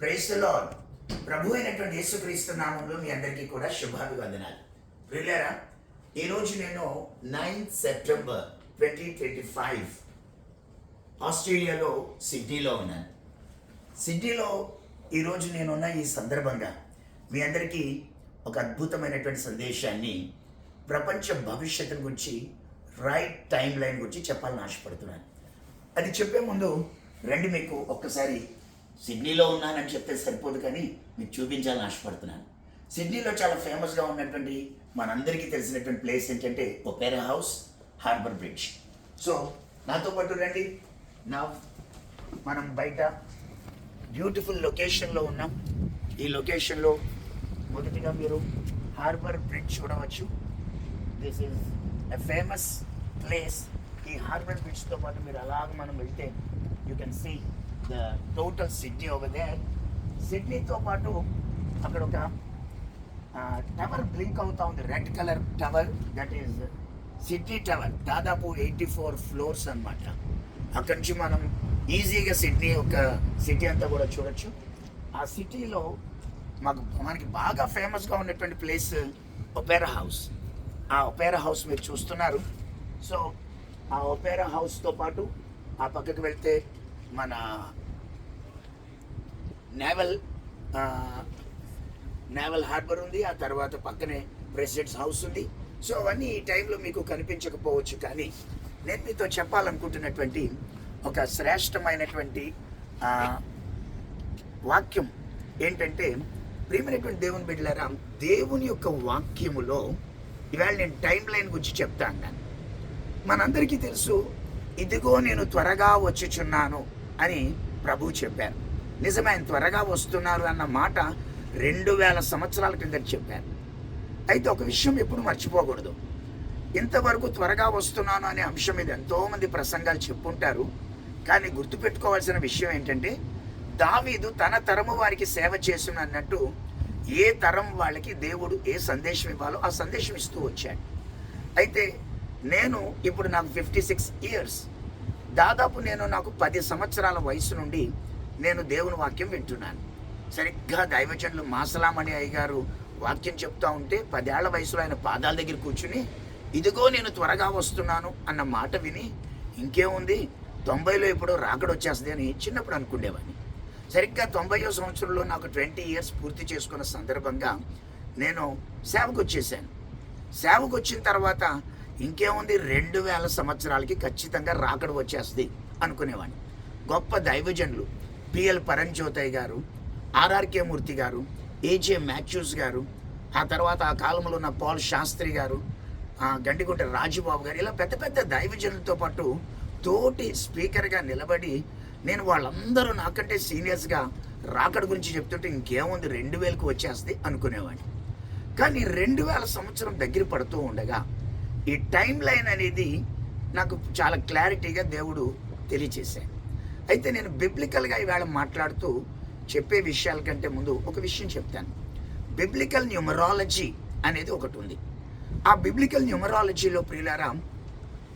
ప్రేస్తులో ప్రభు అయినటువంటి యేసుక్రీస్తు నామంలో మీ అందరికీ కూడా శుభాభివందనాలు. ప్రియులారా ఈరోజు నేను ninth September twenty twenty five ఆస్ట్రేలియాలో సిడ్నీలో ఉన్నాను. సిడ్నీలో ఈరోజు నేనున్న ఈ సందర్భంగా మీ అందరికీ ఒక అద్భుతమైనటువంటి సందేశాన్ని ప్రపంచ భవిష్యత్తు గురించి రైట్ టైం లైన్ గురించి చెప్పాలని ఆశపడుతున్నాను. అది చెప్పే ముందు రండి మీకు ఒక్కసారి సిడ్నీలో ఉన్నానని చెప్తే సరిపోదు కానీ మీకు చూపించాలని ఆశపడుతున్నాను. సిడ్నీలో చాలా ఫేమస్గా ఉన్నటువంటి మనందరికీ తెలిసినటువంటి ప్లేస్ ఏంటంటే opera house harbour bridge. So నాతో పాటు రండి. నా మనం బయట బ్యూటిఫుల్ లొకేషన్లో ఉన్నాం. ఈ లొకేషన్లో మొదటిగా మీరు హార్బర్ బ్రిడ్జ్ చూడవచ్చు. This is a famous place ఈ హార్బర్ బ్రిడ్జ్తో పాటు మీరు అలాగ మనం వెళ్తే you can see the total Sydney over there సిడ్నీతో పాటు అక్కడ ఒక టవర్ బ్లింక్ అవుతా ఉంది. Red colour tower that is Sydney tower దాదాపు ఎయిటీ ఫోర్ ఫ్లోర్స్ అనమాట అక్కడి నుంచి మనం ఈజీగా సిడ్నీ ఒక సిటీ అంతా కూడా చూడొచ్చు. ఆ సిటీలో మాకు మనకి బాగా ఫేమస్గా ఉన్నటువంటి ప్లేస్ ఒపేరా హౌస్ ఆ ఒపేరా హౌస్ మీరు చూస్తున్నారు. సో ఆ ఒపేరా హౌస్తో పాటు ఆ పక్కకు వెళ్తే మన నేవల్ నేవల్ హార్బర్ ఉంది ఆ తర్వాత పక్కనే ప్రెసిడెంట్స్ హౌస్ ఉంది. సో అవన్నీ ఈ టైంలో మీకు కనిపించకపోవచ్చు కానీ నేను మీతో చెప్పాలనుకుంటున్నటువంటి ఒక శ్రేష్టమైనటువంటి వాక్యం ఏంటంటే ప్రియమైనటువంటి దేవుని బిడ్డలారా దేవుని యొక్క వాక్యములో ఇవాళ నేను టైం లైన్ గురించి చెప్తా అన్నాను మనందరికీ తెలుసు ఇదిగో నేను త్వరగా వచ్చుచున్నాను. అని ప్రభు చెప్పారు. నిజమే ఆయన త్వరగా వస్తున్నారు అన్న మాట రెండు వేల సంవత్సరాల కింద చెప్పారు. అయితే ఒక విషయం ఎప్పుడు మర్చిపోకూడదు. ఇంతవరకు త్వరగా వస్తున్నాను అనే అంశం మీద ఎంతోమంది ప్రసంగాలు చెప్పుంటారు. కానీ గుర్తుపెట్టుకోవాల్సిన విషయం ఏంటంటే దావీదు తన తరము వారికి సేవ చేసిన అన్నట్టు ఏ తరం వాళ్ళకి దేవుడు ఏ సందేశం ఇవ్వాలో ఆ సందేశం ఇస్తూ వచ్చాడు. అయితే నేను ఇప్పుడు నాకు ఫిఫ్టీ సిక్స్ ఇయర్స్ దాదాపు నేను నాకు పది సంవత్సరాల వయసు నుండి నేను దేవుని వాక్యం వింటున్నాను. సరిగ్గా దైవజనులు మాసలామణి అయ్యగారు వాక్యం చెప్తా ఉంటే పదేళ్ళ వయసులో ఆయన పాదాల దగ్గర కూర్చుని ఇదిగో నేను త్వరగా వస్తున్నాను అన్న మాట విని ఇంకేముంది? తొంభైలో ఎప్పుడో రాకడొచ్చేస్తుంది అని చిన్నప్పుడు అనుకునేవాడిని సరిగ్గా తొంభైయో సంవత్సరంలో నాకు ట్వంటీ ఇయర్స్ పూర్తి చేసుకున్న సందర్భంగా నేను సేవకు వచ్చేసాను సేవకు వచ్చిన తర్వాత ఇంకేముంది రెండు వేల సంవత్సరాలకి ఖచ్చితంగా రాకడ వచ్చేస్తుంది అనుకునేవాడిని. గొప్ప దైవజనులు పిఎల్ పరంజ్యోతయ్య గారు ఆర్ఆర్కే మూర్తి గారు ఏజే మాథ్యూస్ గారు ఆ తర్వాత ఆ కాలంలో ఉన్న పాల్ శాస్త్రి గారు ఆ గండిగుంట రాజుబాబు గారు ఇలా పెద్ద పెద్ద దైవజనులతో పాటు తోటి స్పీకర్గా నిలబడి నేను వాళ్ళందరూ నాకంటే సీనియర్స్గా రాకడ గురించి చెప్తుంటే ఇంకేముంది రెండు వేలకు వచ్చేస్తుంది అనుకునేవాడిని. కానీ రెండు వేల సంవత్సరం దగ్గర పడుతూ ఉండగా ఈ టైం లైన్ అనేది నాకు చాలా క్లారిటీగా దేవుడు తెలియచేశాడు. అయితే నేను బిబ్లికల్గా ఈవేళ మాట్లాడుతూ చెప్పే విషయాల కంటే ముందు ఒక విషయం చెప్తాను. బిబ్లికల్ న్యూమరాలజీ అనేది ఒకటి ఉంది. ఆ బిబ్లికల్ న్యూమరాలజీలో ప్రియులారా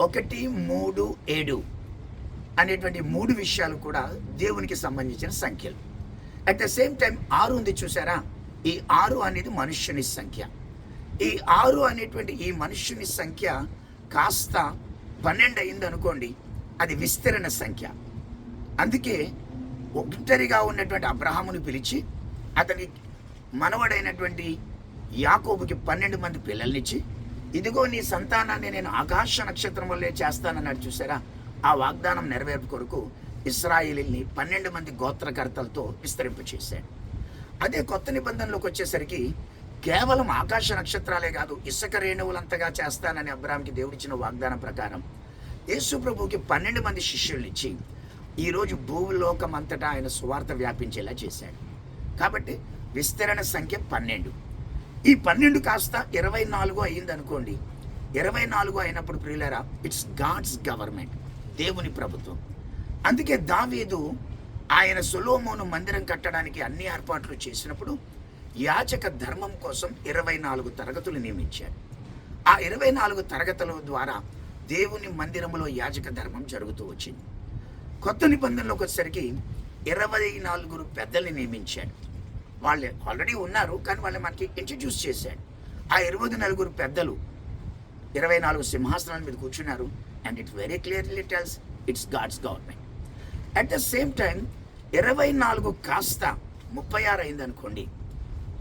ఒకటి మూడు ఏడు అనేటువంటి మూడు విషయాలు కూడా దేవునికి సంబంధించిన సంఖ్యలు. అట్ ద సేమ్ టైం ఆరు ఉంది చూసారా? ఈ ఆరు అనేది మనుష్యుని సంఖ్య. ఈ ఆరు అనేటువంటి ఈ మనుష్యుని సంఖ్య కాస్త పన్నెండు అయింది అనుకోండి అది విస్తరణ సంఖ్య. అందుకే ఒంటరిగా ఉన్నటువంటి అబ్రహాముని పిలిచి అతని మనవడైనటువంటి యాకోబుకి పన్నెండు మంది పిల్లల్నిచ్చి ఇదిగో నీ సంతానాన్ని నేను ఆకాశ నక్షత్రం వల్లే చేస్తానన్నాడు చూసారా? ఆ వాగ్దానం నెరవేర్పు కొరకు ఇస్రాయిల్ని పన్నెండు మంది గోత్రకర్తలతో విస్తరింప చేశాడు అదే కొత్త నిబంధనలోకి వచ్చేసరికి కేవలం ఆకాశ నక్షత్రాలే కాదు ఇసుక రేణువులంతగా చేస్తానని అబ్రాహాంకి దేవుడిచ్చిన వాగ్దానం ప్రకారం యేసు ప్రభుకి పన్నెండు మంది శిష్యుల్నిచ్చి ఈరోజు భూలోకం అంతటా ఆయన సువార్త వ్యాపించేలా చేశాడు. కాబట్టి విస్తరణ సంఖ్య పన్నెండు. ఈ పన్నెండు కాస్త ఇరవై నాలుగు అయింది అనుకోండి ఇరవై నాలుగు అయినప్పుడు ప్రియులరా ఇట్స్ గాడ్స్ గవర్నమెంట్ దేవుని ప్రభుత్వం. అందుకే దావీదు ఆయన సొలోమోను మందిరం కట్టడానికి అన్ని ఏర్పాట్లు చేసినప్పుడు యాచక ధర్మం కోసం ఇరవై నాలుగు తరగతులు నియమించాడు. ఆ ఇరవై నాలుగు తరగతుల ద్వారా దేవుని మందిరంలో యాజక ధర్మం జరుగుతూ వచ్చింది. కొత్త నిబంధనలోకి వచ్చేసరికి ఇరవై నాలుగురు పెద్దల్ని నియమించాడు. వాళ్ళు ఆల్రెడీ ఉన్నారు కానీ వాళ్ళు మనకి ఇంట్రడ్యూస్ చేశాడు. ఆ ఇరవై నలుగురు పెద్దలు ఇరవై నాలుగు సింహాసనాల మీద కూర్చున్నారు and it very clearly tells it's God's government at the same time ఇరవై నాలుగు కాస్త ముప్పై ఆరు అయింది అనుకోండి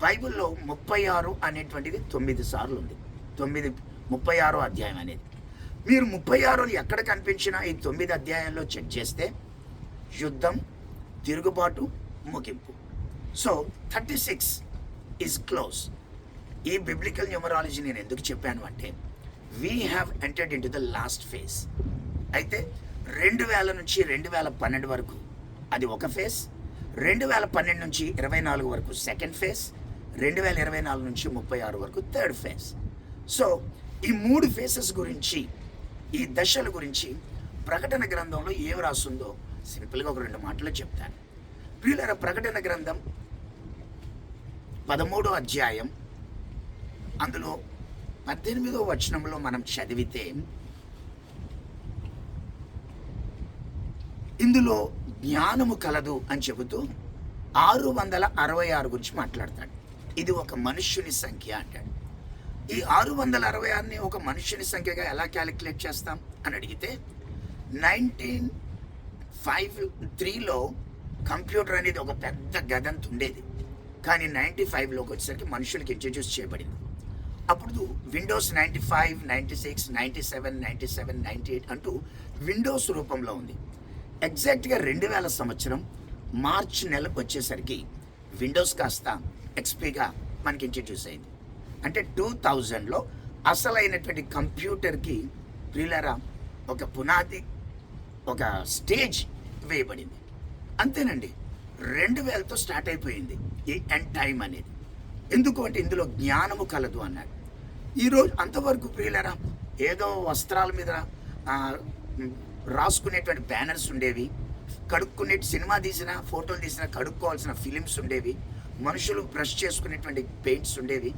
బైబిల్లో ముప్పై ఆరు అనేటువంటిది తొమ్మిది సార్లు ఉంది. తొమ్మిది ముప్పై ఆరో అధ్యాయం అనేది. మీరు ముప్పై ఆరు ఎక్కడ కనిపించినా ఈ తొమ్మిది అధ్యాయాల్లో చెక్ చేస్తే యుద్ధం తిరుగుబాటు ముగింపు. So thirty six is close ఈ బిబ్లికల్ న్యూమరాలజీ నేను ఎందుకు చెప్పాను అంటే we have entered in to the last phase అయితే రెండు వేల నుంచి రెండు వేల పన్నెండు వరకు అది ఒక ఫేజ్ రెండు వేల పన్నెండు నుంచి ఇరవై నాలుగు వరకు సెకండ్ ఫేజ్ రెండు వేల ఇరవై నాలుగు నుంచి ముప్పై ఆరు వరకు థర్డ్ ఫేజ్ సో ఈ మూడు ఫేసెస్ గురించి ఈ దశల గురించి ప్రకటన గ్రంథంలో ఏం రాస్తుందో సింపుల్గా ఒక రెండు మాటలు చెప్తాను. ప్రియులర ప్రకటన గ్రంథం పదమూడో అధ్యాయం అందులో పద్దెనిమిదో వచనంలో మనం చదివితే ఇందులో జ్ఞానము కలదు అని చెబుతూ ఆరు వందల అరవై ఆరు గురించి మాట్లాడతాడు. ఇది ఒక మనుష్యుని సంఖ్య అంటాడు. ఈ ఆరు వందల అరవై ఆరుని ఒక మనుష్యుని సంఖ్యగా ఎలా క్యాలిక్యులేట్ చేస్తాం అని అడిగితే నైన్టీన్ ఫైవ్ త్రీలో కంప్యూటర్ అనేది ఒక పెద్ద గదంత ఉండేది. కానీ నైంటీ ఫైవ్లోకి వచ్చేసరికి మనుషులకి ఇంట్రడ్యూస్ చేయబడింది. అప్పుడు Windows ninety five ninety six ninety seven ninety seven ninety eight అంటూ విండోస్ రూపంలో ఉంది. ఎగ్జాక్ట్గా రెండు వేల సంవత్సరం మార్చ్ నెలకు వచ్చేసరికి విండోస్ కాస్త ఎక్స్పీగా మనకి ఇంట్రడ్యూస్ అయింది. అంటే టూ థౌజండ్లో అసలైనటువంటి కంప్యూటర్కి ప్రియులరా ఒక పునాది ఒక స్టేజ్ వేయబడింది. అంతేనండి. రెండు వేలతో స్టార్ట్ అయిపోయింది ఈ ఎండ్ టైం అనేది. ఎందుకు అంటే ఇందులో జ్ఞానము కలదు అన్నాడు. ఈరోజు అంతవరకు ప్రియులరా ఏదో వస్త్రాల మీద రాసుకునేటువంటి బ్యానర్స్ ఉండేవి. కడుక్కునే సినిమా తీసిన ఫోటోలు తీసిన కడుక్కోవాల్సిన ఫిలిమ్స్ ఉండేవి. మనుషులు బ్రష్ చేసుకునేటువంటి పెయింట్స్ ఉండేవి.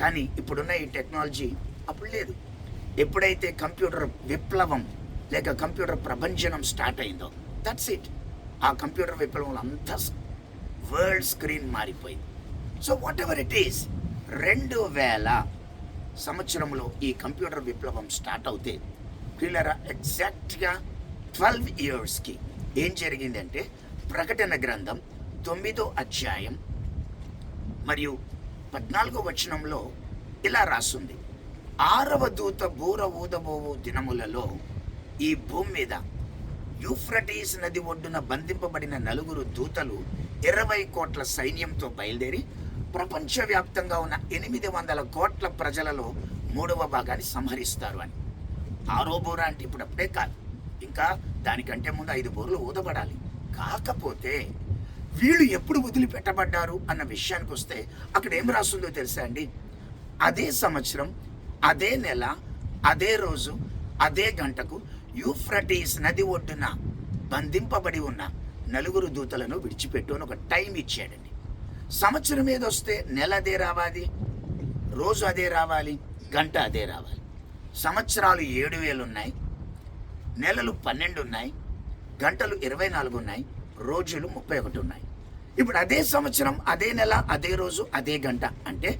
కానీ ఇప్పుడున్న ఈ టెక్నాలజీ అప్పుడు లేదు. ఎప్పుడైతే కంప్యూటర్ విప్లవం లేక కంప్యూటర్ ప్రభంజనం స్టార్ట్ అయిందో దట్స్ ఇట్ ఆ కంప్యూటర్ విప్లవం అంతా వరల్డ్ స్క్రీన్ మారిపోయింది. So whatever it is రెండు వేల సంవత్సరంలో ఈ కంప్యూటర్ విప్లవం స్టార్ట్ అవుతే క్లియరా ఎగ్జాక్ట్గా ట్వెల్వ్ ఇయర్స్కి ఏం జరిగిందంటే ప్రకటన గ్రంథం తొమ్మిదో అధ్యాయం మరియు పద్నాలుగో వచనంలో ఇలా రాస్తుంది ఆరవ దూత బూర ఊదబోవు దినములలో ఈ భూమి మీద యూఫ్రటీస్ నది ఒడ్డున బంధింపబడిన నలుగురు దూతలు ఇరవై కోట్ల సైన్యంతో బయలుదేరి ప్రపంచవ్యాప్తంగా ఉన్న ఎనిమిది వందల కోట్ల ప్రజలలో మూడవ భాగాన్ని సంహరిస్తారు అని. ఆరో బోర అంటే ఇప్పుడు అప్పుడే కాదు. ఇంకా దానికంటే ముందు ఐదు బోర్లు ఊదబడాలి. కాకపోతే వీళ్ళు ఎప్పుడు వదిలిపెట్టబడ్డారు అన్న విషయానికి వస్తే అక్కడ ఏం రాస్తుందో తెలుసా అండి? అదే సంవత్సరం అదే నెల అదే రోజు అదే గంటకు యూఫ్రటీస్ నది ఒడ్డున బంధింపబడి ఉన్న నలుగురు దూతలను విడిచిపెట్టు అని ఒక టైం ఇచ్చాడండి. సంవత్సరం మీద వస్తే నెల అదే రావాలి రోజు అదే రావాలి గంట అదే రావాలి. సంవత్సరాలు ఏడు వేలు ఉన్నాయి నెలలు పన్నెండు ఉన్నాయి గంటలు ఇరవై నాలుగు ఉన్నాయి రోజులు ముప్పై ఒకటి ఉన్నాయి. ఇప్పుడు అదే సంవత్సరం అదే నెల అదే రోజు అదే గంట అంటే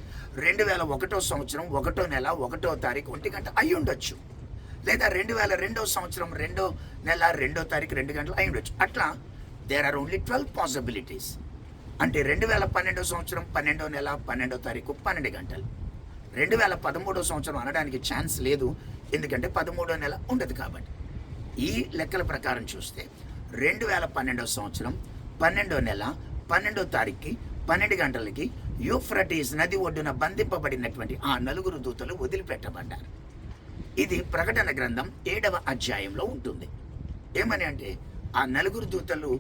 రెండు వేల ఒకటో సంవత్సరం ఒకటో నెల ఒకటో తారీఖు ఒంటి గంట అయి ఉండొచ్చు. లేదా రెండు వేల రెండో సంవత్సరం రెండో నెల రెండో తారీఖు రెండు గంటలు అయి ఉండొచ్చు. అట్లా there are only twelve possibilities అంటే రెండు వేల పన్నెండో సంవత్సరం పన్నెండో నెల పన్నెండో తారీఖు పన్నెండు గంటలు. రెండు వేల పదమూడో సంవత్సరం అనడానికి ఛాన్స్ లేదు ఎందుకంటే పదమూడో నెల ఉండదు కాబట్టి. ఈ లెక్కల ప్రకారం చూస్తే రెండు వేల పన్నెండో సంవత్సరం పన్నెండో నెల పన్నెండో తారీఖుకి పన్నెండు గంటలకి యూఫ్రటీస్ నది ఒడ్డున బంధింపబడినటువంటి ఆ నలుగురు దూతలు వదిలిపెట్టబడ్డారు. ఇది ప్రకటన గ్రంథం ఏడవ అధ్యాయంలో ఉంటుంది. ఏమని అంటే ఆ నలుగురు దూతలు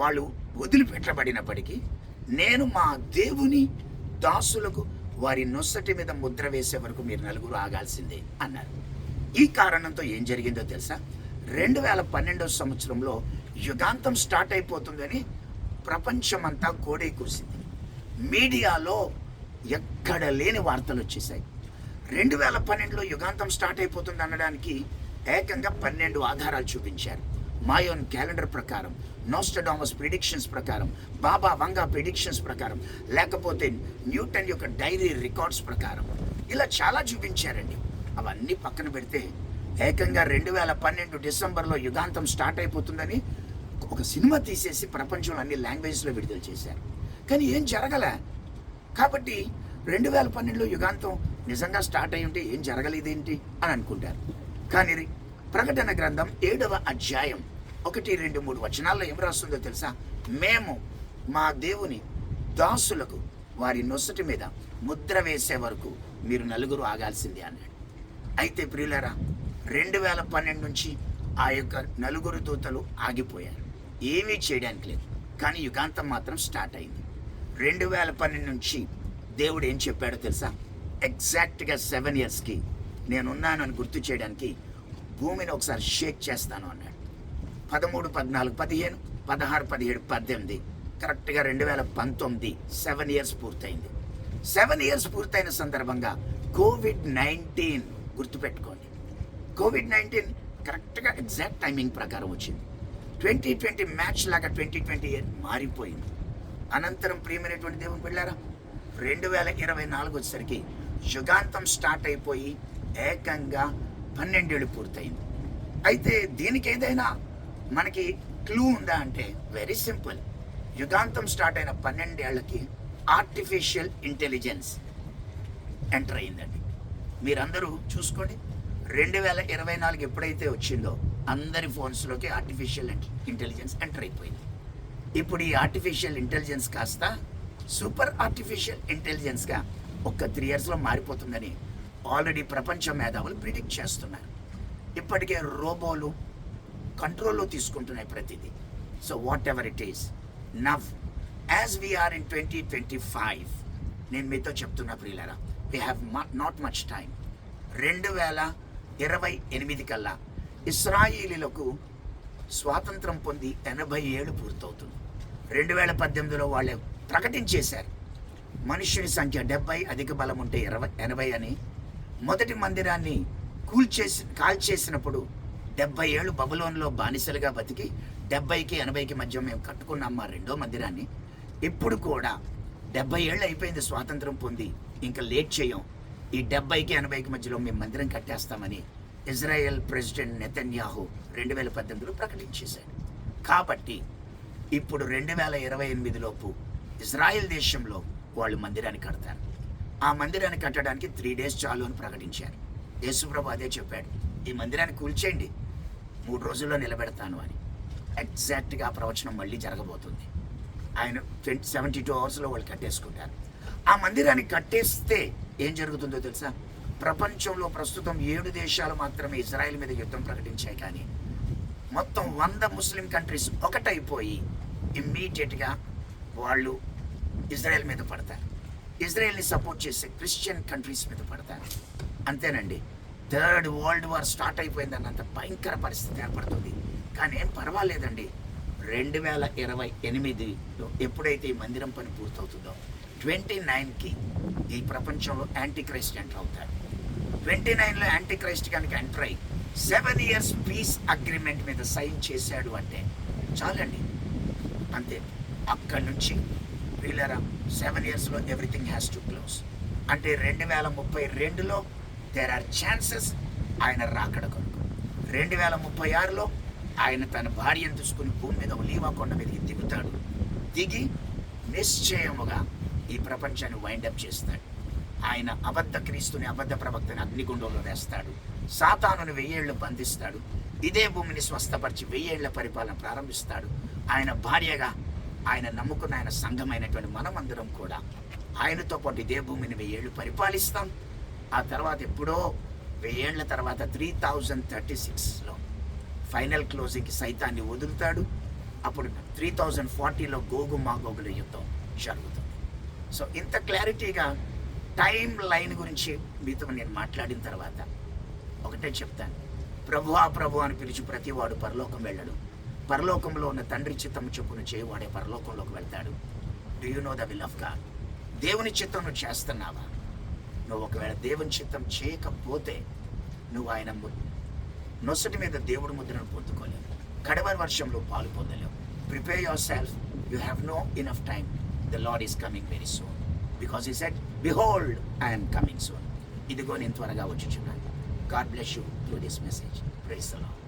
వాళ్ళు వదిలిపెట్టబడినప్పటికీ నేను మా దేవుని దాసులకు వారి నొస్సటి మీద ముద్ర వేసే వరకు మీరు నలుగురు ఆగాల్సిందే అన్నారు. ఈ కారణంతో ఏం జరిగిందో తెలుసా? రెండు వేల పన్నెండో సంవత్సరంలో యుగాంతం స్టార్ట్ అయిపోతుందని ప్రపంచమంతా కోడై కూసింది. మీడియాలో ఎక్కడ లేని వార్తలు వచ్చేసాయి రెండు వేల పన్నెండులో యుగాంతం స్టార్ట్ అయిపోతుంది అనడానికి ఏకంగా పన్నెండు ఆధారాలు చూపించారు. మాయోన్ క్యాలెండర్ ప్రకారం నోస్టడామస్ ప్రిడిక్షన్స్ ప్రకారం బాబా వంగా ప్రిడిక్షన్స్ ప్రకారం లేకపోతే న్యూటన్ యొక్క డైరీ రికార్డ్స్ ప్రకారం. ఇలా చాలా చూపించారండి. అవన్నీ పక్కన పెడితే ఏకంగా రెండు వేల పన్నెండు డిసెంబర్లో యుగాంతం స్టార్ట్ అయిపోతుందని ఒక సినిమా తీసేసి ప్రపంచంలో అన్ని లాంగ్వేజ్లో విడుదల చేశారు. కానీ ఏం జరగలే. కాబట్టి రెండు వేల పన్నెండులో యుగాంతం నిజంగా స్టార్ట్ అయి ఉంటే ఏం జరగలేదేంటి అని అనుకుంటారు. కానీ ప్రకటన గ్రంథం ఏడవ అధ్యాయం ఒకటి రెండు మూడు వచనాల్లో ఏం రాస్తుందో తెలుసా? మేము మా దేవుని దాసులకు వారి నొసటి మీద ముద్ర వేసే వరకు మీరు నలుగురు ఆగాల్సిందే అన్నాడు. అయితే ప్రియులరా రెండు వేల పన్నెండు నుంచి ఆ యొక్క నలుగురు దూతలు ఆగిపోయారు. ఏమీ చేయడానికి లేదు. కానీ యుగాంతం మాత్రం స్టార్ట్ అయింది. రెండు వేల పన్నెండు నుంచి దేవుడు ఏం చెప్పాడో తెలుసా? ఎగ్జాక్ట్గా సెవెన్ ఇయర్స్కి నేనున్నాను అని గుర్తు చేయడానికి భూమిని ఒకసారి షేక్ చేస్తాను అన్నాడు. పదమూడు పద్నాలుగు పదిహేను పదహారు పదిహేడు పద్దెనిమిది కరెక్ట్గా రెండు వేల పంతొమ్మిది సెవెన్ ఇయర్స్ పూర్తయింది. సెవెన్ ఇయర్స్ పూర్తయిన సందర్భంగా కోవిడ్ నైన్టీన్ గుర్తుపెట్టుకోండి. కోవిడ్ నైన్టీన్ కరెక్ట్గా ఎగ్జాక్ట్ టైమింగ్ ప్రకారం వచ్చింది. ట్వంటీ ట్వంటీ మ్యాచ్ లాగా ట్వంటీ ట్వంటీ ఇయర్ మారిపోయింది. అనంతరం ప్రియమైనటువంటి దేవుని వెళ్ళారా? రెండు వేల ఇరవై నాలుగు వచ్చేసరికి యుగాంతం స్టార్ట్ అయిపోయి ఏకంగా పన్నెండేళ్ళు పూర్తయింది. అయితే దీనికి ఏదైనా మనకి క్లూ ఉందా అంటే వెరీ సింపుల్. యుగాంతం స్టార్ట్ అయిన పన్నెండేళ్ళకి ఆర్టిఫిషియల్ ఇంటెలిజెన్స్ ఎంటర్ అయిందండి. మీరందరూ చూసుకోండి. రెండు వేల ఇరవై నాలుగు ఎప్పుడైతే వచ్చిందో అందరి ఫోన్స్లోకి ఆర్టిఫిషియల్ ఇంటెలిజెన్స్ ఎంటర్ అయిపోయింది. ఇప్పుడు ఈ ఆర్టిఫిషియల్ ఇంటెలిజెన్స్ కాస్త సూపర్ ఆర్టిఫిషియల్ ఇంటెలిజెన్స్గా ఒక్క త్రీ ఇయర్స్లో మారిపోతుందని ఆల్రెడీ ప్రపంచ మేధావులు ప్రిడిక్ట్ చేస్తున్నారు. ఇప్పటికే రోబోలు కంట్రోల్లో తీసుకుంటున్నాయి ప్రతిదీ. So whatever it is now as we are in twenty twenty five నేను మీతో చెప్తున్నా ప్రియులరా we have not much time రెండు వేల ఇరవై ఎనిమిది కల్లా ఇస్రాయిలీలకు స్వాతంత్రం పొంది ఎనభై ఏళ్ళు పూర్తవుతుంది. రెండు వేల పద్దెనిమిదిలో వాళ్ళు ప్రకటించేశారు. మనుష్యుని సంఖ్య డెబ్బై అధిక బలం ఉంటే ఇరవై ఎనభై అని మొదటి మందిరాన్ని కూల్చేసి కాల్చేసినప్పుడు డెబ్బై ఏళ్ళు బబులోన్లో బానిసలుగా బతికి డెబ్బైకి ఎనభైకి మధ్య మేము కట్టుకున్నాం మా రెండో మందిరాన్ని. ఇప్పుడు కూడా డెబ్బై ఏళ్ళు అయిపోయింది స్వాతంత్రం పొంది ఇంకా లేట్ చేయం. ఈ డెబ్బైకి ఎనభైకి మధ్యలో మేము మందిరం కట్టేస్తామని ఇజ్రాయెల్ ప్రెసిడెంట్ నెతన్యాహు రెండు వేల పద్దెనిమిదిలో ప్రకటించేశాడు. కాబట్టి ఇప్పుడు రెండు వేల ఇరవై ఎనిమిదిలోపు ఇజ్రాయెల్ దేశంలో వాళ్ళు మందిరాన్ని కడతారు. ఆ మందిరాన్ని కట్టడానికి త్రీ డేస్ చాలు అని ప్రకటించారు. యేసుప్రభు అదే చెప్పాడు ఈ మందిరాన్ని కూల్చేయండి మూడు రోజుల్లో నిలబెడతాను అని. ఎగ్జాక్ట్గా ఆ ప్రవచనం మళ్ళీ జరగబోతుంది. ఆయన ట్వంటీ సెవెంటీ టూ అవర్స్లో వాళ్ళు కట్టేసుకుంటారు. ఆ మందిరాన్ని కట్టేస్తే ఏం జరుగుతుందో తెలుసా? ప్రపంచంలో ప్రస్తుతం ఏడు దేశాలు మాత్రమే ఇజ్రాయెల్ మీద యుద్ధం ప్రకటించాయి కానీ మొత్తం వంద ముస్లిం కంట్రీస్ ఒకటైపోయి ఇమ్మీడియట్గా వాళ్ళు ఇజ్రాయెల్ మీద పడతారు. ఇజ్రాయెల్ని సపోర్ట్ చేసే క్రిస్టియన్ కంట్రీస్ మీద పడతారు. అంతేనండి. థర్డ్ వరల్డ్ వార్ స్టార్ట్ అయిపోయింది అంత భయంకర పరిస్థితి ఏర్పడుతుంది. కానీ ఏం పర్వాలేదండి. రెండు వేల ఇరవై ఎనిమిదిలో ఎప్పుడైతే ఈ మందిరం పని పూర్తవుతుందో ట్వంటీ నైన్కి ఈ ప్రపంచంలో యాంటీ క్రైస్ట్ ఎంటర్ అవుతాడు. ట్వంటీ నైన్లో యాంటీ క్రైస్ట్ కనుక ఎంటర్ అయ్యి సెవెన్ ఇయర్స్ పీస్ అగ్రిమెంట్ మీద సైన్ చేశాడు అంటే చాలండి. అంతే. అక్కడి నుంచి వీళ్ళరా సెవెన్ ఇయర్స్లో ఎవ్రీథింగ్ హ్యాస్ టు క్లోజ్. అంటే రెండు వేల ముప్పై రెండులో దేర్ ఆర్ ఛాన్సెస్ ఆయన రాకడ కొరకు. రెండు వేల ముప్పై ఆరులో ఆయన తన భార్యను తీసుకుని భూమి మీద ఒలీవా కొండ మీదకి దిగుతాడు. దిగి నిశ్చయముగా ఈ ప్రపంచాన్ని వైండప్ చేస్తాడు. ఆయన అబద్ధ క్రీస్తుని అబద్ధ ప్రవక్తని అగ్నిగుండంలో వేస్తాడు. సాతానుని వెయ్యేళ్ళు బంధిస్తాడు. ఇదే భూమిని స్వస్థపరిచి వెయ్యేళ్ళ పరిపాలన ప్రారంభిస్తాడు. ఆయన భార్యగా ఆయన నమ్ముకున్న ఆయన సంఘమైనటువంటి మనమందరం కూడా ఆయనతో పాటు ఇదే భూమిని వెయ్యేళ్ళు పరిపాలిస్తాం. ఆ తర్వాత ఎప్పుడో వెయ్యేళ్ళ తర్వాత త్రీ థౌజండ్ థర్టీ సిక్స్లో ఫైనల్ క్లోజింగ్కి సైతాన్ని వదులుతాడు. అప్పుడు త్రీ థౌజండ్ ఫార్టీలో గోగు మాగోగుల యుద్ధం జరుగుతుంది. సో ఇంత క్లారిటీగా టైం లైన్ గురించి మీతో నేను మాట్లాడిన తర్వాత ఒకటే చెప్తాను. ప్రభువా ప్రభు అని పిలిచి ప్రతివాడు పరలోకం వెళ్ళడు. పరలోకంలో ఉన్న తండ్రి చిత్తం చొప్పున చేయవాడే పరలోకంలోకి వెళ్తాడు. Do you know the will of God దేవుని చిత్తం నువ్వు చేస్తున్నావా? నువ్వు ఒకవేళ దేవుని చిత్తం చేయకపోతే నువ్వు ఆయన నొసటి మీద దేవుడి ముద్రను పొందుకోలేవు. కడవరి వర్షంలో పాలు పొందలేవు. Prepare yourself you have no enough time the Lord is coming very soon because he said behold I'm coming soon ఇదిగో నేను త్వరగా వచ్చి చూడాలి God bless you through this message praise the Lord